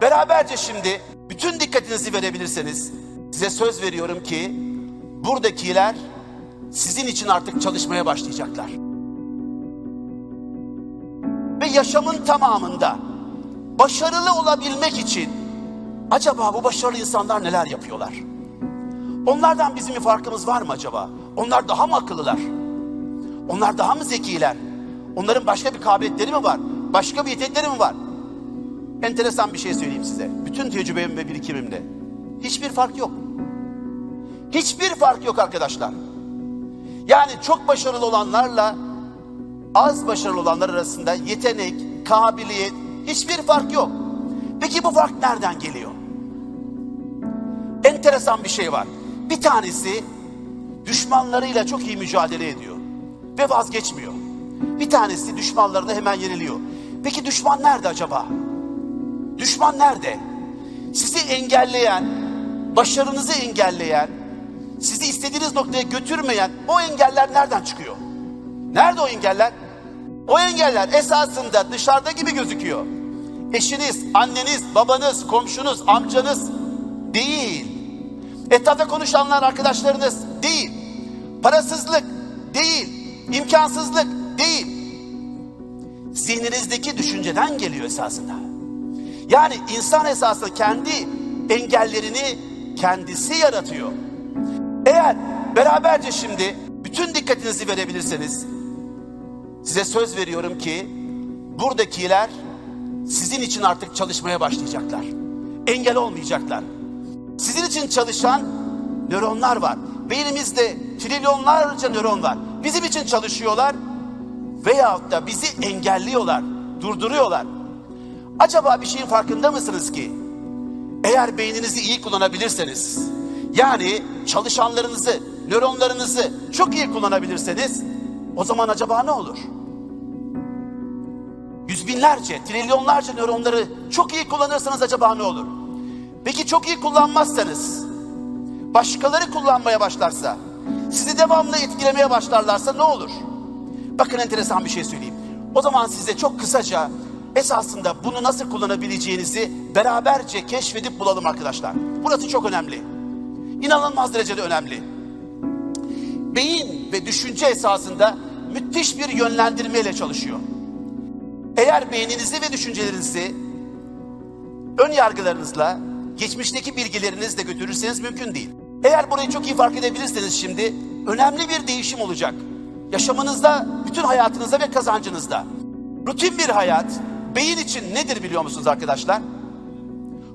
Beraberce şimdi bütün dikkatinizi verebilirseniz size söz veriyorum ki buradakiler sizin için artık çalışmaya başlayacaklar. Ve yaşamın tamamında başarılı olabilmek için acaba bu başarılı insanlar neler yapıyorlar? Onlardan bizim bir farkımız var mı acaba? Onlar daha mı akıllılar? Onlar daha mı zekiler? Onların başka bir kabiliyetleri mi var? Başka bir yetenekleri mi var? Enteresan bir şey söyleyeyim size. Bütün tecrübem ve birikimimde. Hiçbir fark yok. Hiçbir fark yok arkadaşlar. Yani çok başarılı olanlarla az başarılı olanlar arasında yetenek, kabiliyet hiçbir fark yok. Peki bu fark nereden geliyor? Enteresan bir şey var. Bir tanesi düşmanlarıyla çok iyi mücadele ediyor ve vazgeçmiyor. Bir tanesi düşmanlarına hemen yeniliyor. Peki düşman nerede acaba? Düşman nerede? Sizi engelleyen, başarınızı engelleyen, sizi istediğiniz noktaya götürmeyen o engeller nereden çıkıyor? Nerede o engeller? O engeller esasında dışarıda gibi gözüküyor. Eşiniz, anneniz, babanız, komşunuz, amcanız değil. Etrafta konuşanlar arkadaşlarınız değil. Parasızlık değil. imkansızlık değil. Zihninizdeki düşünceden geliyor esasında. Yani insan esasında kendi engellerini kendisi yaratıyor. Eğer beraberce şimdi bütün dikkatinizi verebilirseniz size söz veriyorum ki buradakiler sizin için artık çalışmaya başlayacaklar. Engel olmayacaklar. Sizin için çalışan nöronlar var. Beynimizde trilyonlarca nöron var. Bizim için çalışıyorlar veyahut da bizi engelliyorlar, durduruyorlar. Acaba bir şeyin farkında mısınız ki? Eğer beyninizi iyi kullanabilirseniz, yani çalışanlarınızı, nöronlarınızı çok iyi kullanabilirseniz, o zaman acaba ne olur? Yüz binlerce, trilyonlarca nöronları çok iyi kullanırsanız acaba ne olur? Peki çok iyi kullanmazsanız, başkaları kullanmaya başlarsa, sizi devamlı etkilemeye başlarlarsa ne olur? Bakın enteresan bir şey söyleyeyim. O zaman size çok kısaca esasında bunu nasıl kullanabileceğinizi beraberce keşfedip bulalım arkadaşlar. Burası çok önemli. İnanılmaz derecede önemli. Beyin ve düşünce esasında müthiş bir yönlendirmeyle çalışıyor. Eğer beyninizi ve düşüncelerinizi ön yargılarınızla, geçmişteki bilgilerinizle götürürseniz mümkün değil. Eğer burayı çok iyi fark edebilirseniz şimdi önemli bir değişim olacak. Yaşamınızda, bütün hayatınızda ve kazancınızda. Rutin bir hayat beyin için nedir biliyor musunuz arkadaşlar?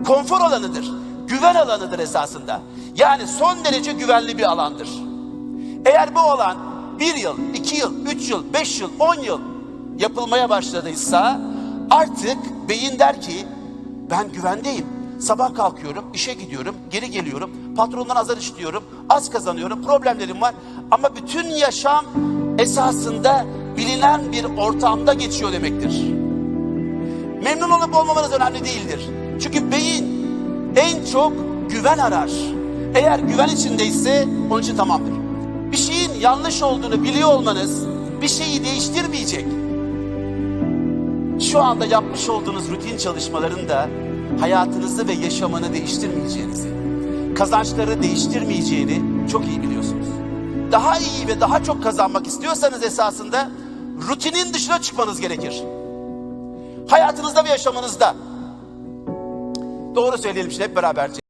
Konfor alanıdır. Güven alanıdır esasında. Yani son derece güvenli bir alandır. Eğer bu alan bir yıl, iki yıl, üç yıl, beş yıl, on yıl yapılmaya başladıysa artık beyin der ki ben güvendeyim. Sabah kalkıyorum, işe gidiyorum, geri geliyorum. Patrondan azar işliyorum, az kazanıyorum, problemlerim var. Ama bütün yaşam esasında bilinen bir ortamda geçiyor demektir. Memnun olup olmamanız önemli değildir. Çünkü beyin en çok güven arar. Eğer güven içindeyse onun için tamamdır. Bir şeyin yanlış olduğunu biliyor olmanız bir şeyi değiştirmeyecek. Şu anda yapmış olduğunuz rutin çalışmaların da hayatınızı ve yaşamını değiştirmeyeceğinizi, kazançları değiştirmeyeceğini çok iyi biliyorsunuz. Daha iyi ve daha çok kazanmak istiyorsanız esasında rutinin dışına çıkmanız gerekir. Hayatınızda ve yaşamınızda. Doğru söyleyelim şimdi hep beraberce.